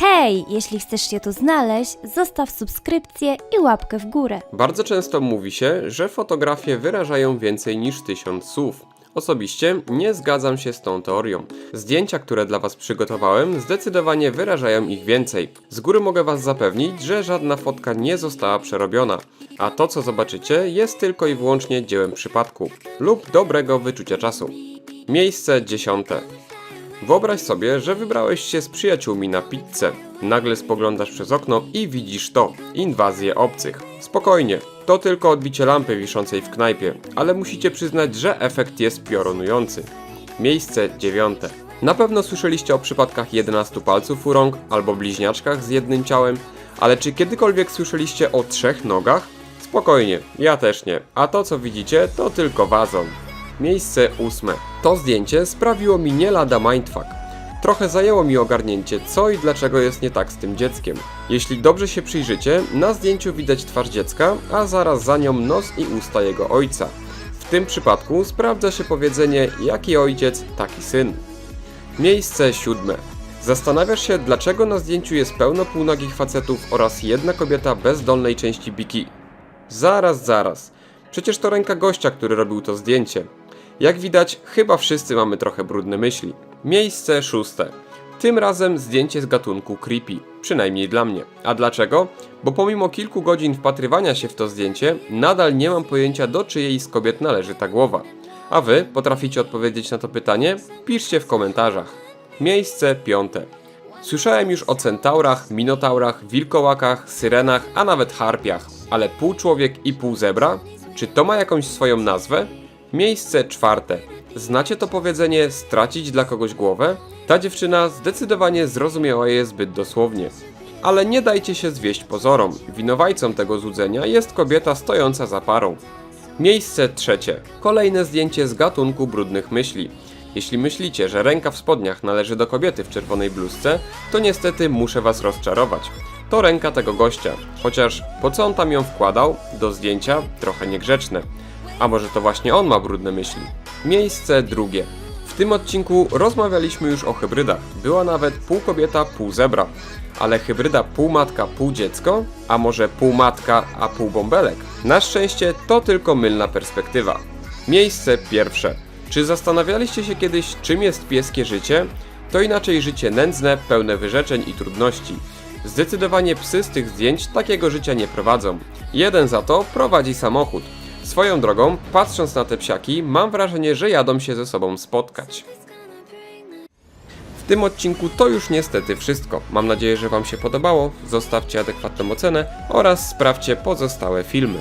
Hej, jeśli chcesz się tu znaleźć, zostaw subskrypcję i łapkę w górę. Bardzo często mówi się, że fotografie wyrażają więcej niż tysiąc słów. Osobiście nie zgadzam się z tą teorią. Zdjęcia, które dla Was przygotowałem, zdecydowanie wyrażają ich więcej. Z góry mogę Was zapewnić, że żadna fotka nie została przerobiona, a to co zobaczycie jest tylko i wyłącznie dziełem przypadku lub dobrego wyczucia czasu. Miejsce dziesiąte. Wyobraź sobie, że wybrałeś się z przyjaciółmi na pizzę. Nagle spoglądasz przez okno i widzisz to inwazję obcych. Spokojnie, to tylko odbicie lampy wiszącej w knajpie, ale musicie przyznać, że efekt jest piorunujący. Miejsce dziewiąte. Na pewno słyszeliście o przypadkach 11 palców u rąk albo bliźniaczkach z jednym ciałem, ale czy kiedykolwiek słyszeliście o trzech nogach? Spokojnie, ja też nie, a to co widzicie to tylko wazon. Miejsce ósme. To zdjęcie sprawiło mi nie lada mindfuck. Trochę zajęło mi ogarnięcie, co i dlaczego jest nie tak z tym dzieckiem. Jeśli dobrze się przyjrzycie, na zdjęciu widać twarz dziecka, a zaraz za nią nos i usta jego ojca. W tym przypadku sprawdza się powiedzenie jaki ojciec, taki syn. Miejsce siódme. Zastanawiasz się, dlaczego na zdjęciu jest pełno półnagich facetów oraz jedna kobieta bez dolnej części biki. Zaraz, zaraz. Przecież to ręka gościa, który robił to zdjęcie. Jak widać, chyba wszyscy mamy trochę brudne myśli. Miejsce szóste. Tym razem zdjęcie z gatunku creepy, przynajmniej dla mnie. A dlaczego? Bo pomimo kilku godzin wpatrywania się w to zdjęcie, nadal nie mam pojęcia do czyjej z kobiet należy ta głowa. A wy potraficie odpowiedzieć na to pytanie? Piszcie w komentarzach. Miejsce piąte. Słyszałem już o centaurach, minotaurach, wilkołakach, syrenach, a nawet harpiach, ale pół człowiek i pół zebra? Czy to ma jakąś swoją nazwę? Miejsce czwarte. Znacie to powiedzenie stracić dla kogoś głowę? Ta dziewczyna zdecydowanie zrozumiała je zbyt dosłownie. Ale nie dajcie się zwieść pozorom. Winowajcą tego złudzenia jest kobieta stojąca za parą. Miejsce trzecie. Kolejne zdjęcie z gatunku brudnych myśli. Jeśli myślicie, że ręka w spodniach należy do kobiety w czerwonej bluzce, to niestety muszę was rozczarować. To ręka tego gościa, chociaż po co on tam ją wkładał, do zdjęcia trochę niegrzeczne. A może to właśnie on ma brudne myśli? Miejsce drugie. W tym odcinku rozmawialiśmy już o hybrydach. Była nawet pół kobieta, pół zebra. Ale hybryda pół matka, pół dziecko? A może pół matka, a pół bąbelek? Na szczęście to tylko mylna perspektywa. Miejsce pierwsze. Czy zastanawialiście się kiedyś, czym jest pieskie życie? To inaczej życie nędzne, pełne wyrzeczeń i trudności. Zdecydowanie psy z tych zdjęć takiego życia nie prowadzą. Jeden za to prowadzi samochód. Swoją drogą, patrząc na te psiaki, mam wrażenie, że jadą się ze sobą spotkać. W tym odcinku to już niestety wszystko. Mam nadzieję, że Wam się podobało. Zostawcie adekwatną ocenę oraz sprawdźcie pozostałe filmy.